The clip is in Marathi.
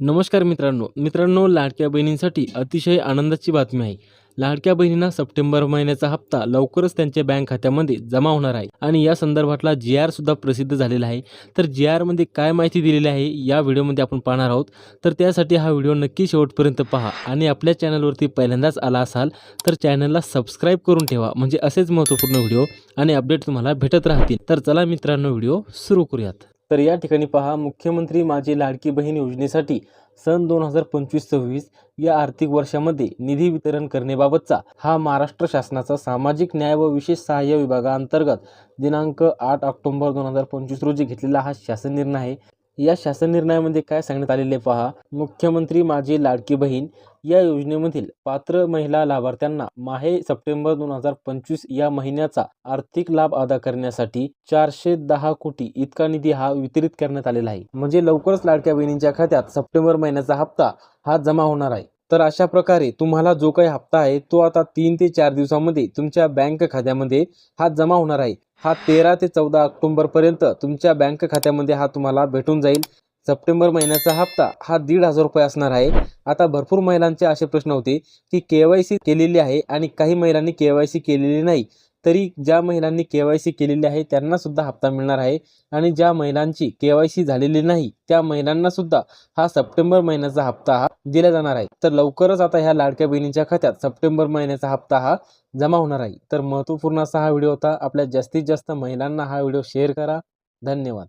नमस्कार मित्रांनो. मित्रांनो लाडक्या बहिणींसाठी अतिशय आनंदाची बातमी आहे. लाडक्या बहिणींना सप्टेंबर महिन्याचा हप्ता लवकरच त्यांच्या बँक खात्यामध्ये जमा होणार आहे आणि या संदर्भातला जी आर सुद्धा प्रसिद्ध झालेला आहे. तर जी आरमध्ये काय माहिती दिलेली आहे या व्हिडिओमध्ये आपण पाहणार आहोत. तर त्यासाठी हा व्हिडिओ नक्की शेवटपर्यंत पहा आणि आपल्या चॅनलवरती पहिल्यांदाच आला असाल तर चॅनलला सबस्क्राईब करून ठेवा. म्हणजे असेच महत्त्वपूर्ण व्हिडिओ आणि अपडेट तुम्हाला भेटत राहतील. तर चला मित्रांनो व्हिडिओ सुरू करूयात. तर या ठिकाणी पहा मुख्यमंत्री माझी लाडकी बहीण योजनेसाठी सन दोन हजार पंचवीस सव्वीस या आर्थिक वर्षामध्ये निधी वितरण करण्याबाबतचा हा महाराष्ट्र शासनाचा सामाजिक न्याय व विशेष सहाय्य विभागाअंतर्गत दिनांक आठ ऑक्टोबर दोन हजार पंचवीस रोजी घेतलेला हा शासन निर्णय आहे. या शासन निर्णयामध्ये काय सांगण्यात आलेले पहा. मुख्यमंत्री माझी लाडकी बहीण या योजनेमधील पात्र महिला लाभार्थ्यांना माहे सप्टेंबर दोन हजार पंचवीस या महिन्याचा आर्थिक लाभ अदा करण्यासाठी चारशे दहा कोटी इतका निधी हा वितरित करण्यात आलेला आहे. म्हणजे लवकरच लाडक्या बहिणींच्या खात्यात सप्टेंबर महिन्याचा हप्ता हा जमा होणार आहे. तर अशा प्रकारे तुम्हाला जो काही हप्ता आहे तो आता तीन ते चार दिवसामध्ये तुमच्या बँक खात्यामध्ये हा जमा होणार आहे. हा तेरा ते चौदा ऑक्टोबरपर्यंत तुमच्या बँक खात्यामध्ये हा तुम्हाला भेटून जाईल. सप्टेंबर महिन्याचा हप्ता हा दीड हजार रुपये असणार आहे. आता भरपूर महिलांचे असे प्रश्न होते की के वाय सी केलेली आहे आणि काही महिलांनी के वाय सी केलेली नाही. तरी ज्या महिलांनी के वाय सी केलेली आहे त्यांना सुद्धा हप्ता मिळणार आहे. आणि ज्या महिलांची के वाय सी झालेली नाही त्या महिलांना सुद्धा हा सप्टेंबर महिन्याचा हप्ता हा दिल्या जाणार आहे तर लवकरच आता ह्या लाडक्या बहिणींच्या खात्यात सप्टेंबर महिन्याचा हप्ता हा जमा होणार आहे. तर महत्त्वपूर्ण असा हा व्हिडिओ होता. आपल्या जास्तीत जास्त महिलांना हा व्हिडिओ शेअर करा. धन्यवाद.